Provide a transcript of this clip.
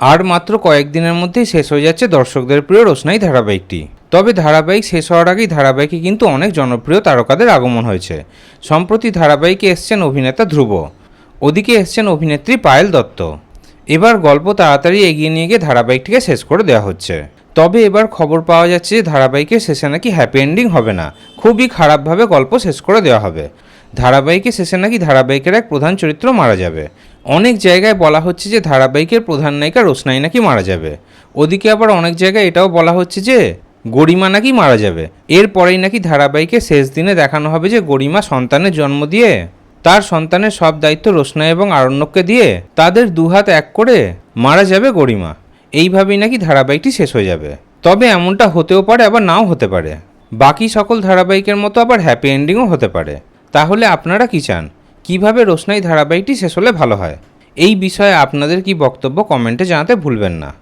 আর মাত্র কয়েকদিনের মধ্যেই শেষ হয়ে যাচ্ছে দর্শকদের প্রিয় রোশনাই ধারাবাহিকটি। তবে ধারাবাহিক শেষ হওয়ার আগেই ধারাবাহিকে কিন্তু অনেক জনপ্রিয় তারকাদের আগমন হয়েছে। সম্প্রতি ধারাবাহিকে এসছেন অভিনেতা ধ্রুব, ওদিকে এসছেন অভিনেত্রী পায়েল দত্ত। এবার গল্প তাড়াতাড়ি এগিয়ে নিয়ে গিয়ে ধারাবাহিকটিকে শেষ করে দেওয়া হচ্ছে। তবে এবার খবর পাওয়া যাচ্ছে যে ধারাবাহিকের শেষে নাকি হ্যাপি এন্ডিং হবে না, খুবই খারাপভাবে গল্প শেষ করে দেওয়া হবে। ধারাবাহিকের শেষে নাকি ধারাবাহিকের এক প্রধান চরিত্র মারা যাবে। অনেক জায়গায় বলা হচ্ছে যে ধারাবাহিকের প্রধান নায়িকা রোশনাই নাকি মারা যাবে। ওদিকে আবার অনেক জায়গায় এটাও বলা হচ্ছে যে গরিমা নাকি মারা যাবে। এরপরেই নাকি ধারাবাহিকের শেষ দিনে দেখানো হবে যে গরিমা সন্তানের জন্ম দিয়ে তার সন্তানের সব দায়িত্ব রোশনা এবং আরণ্যককে দিয়ে তাদের দুহাত এক করে মারা যাবে গরিমা। এইভাবেই নাকি ধারাবাহিকটি শেষ হয়ে যাবে। তবে এমনটা হতেও পারে, আবার নাও হতে পারে। বাকি সকল ধারাবাহিকের মতো আবার হ্যাপি এন্ডিংও হতে পারে। তাহলে আপনারা কি চান? কীভাবে রোশনাই ধারাবাহিকটি শেষ হলে ভালো হয়? এই বিষয়ে আপনাদের কি বক্তব্য কমেন্টে জানাতে ভুলবেন না।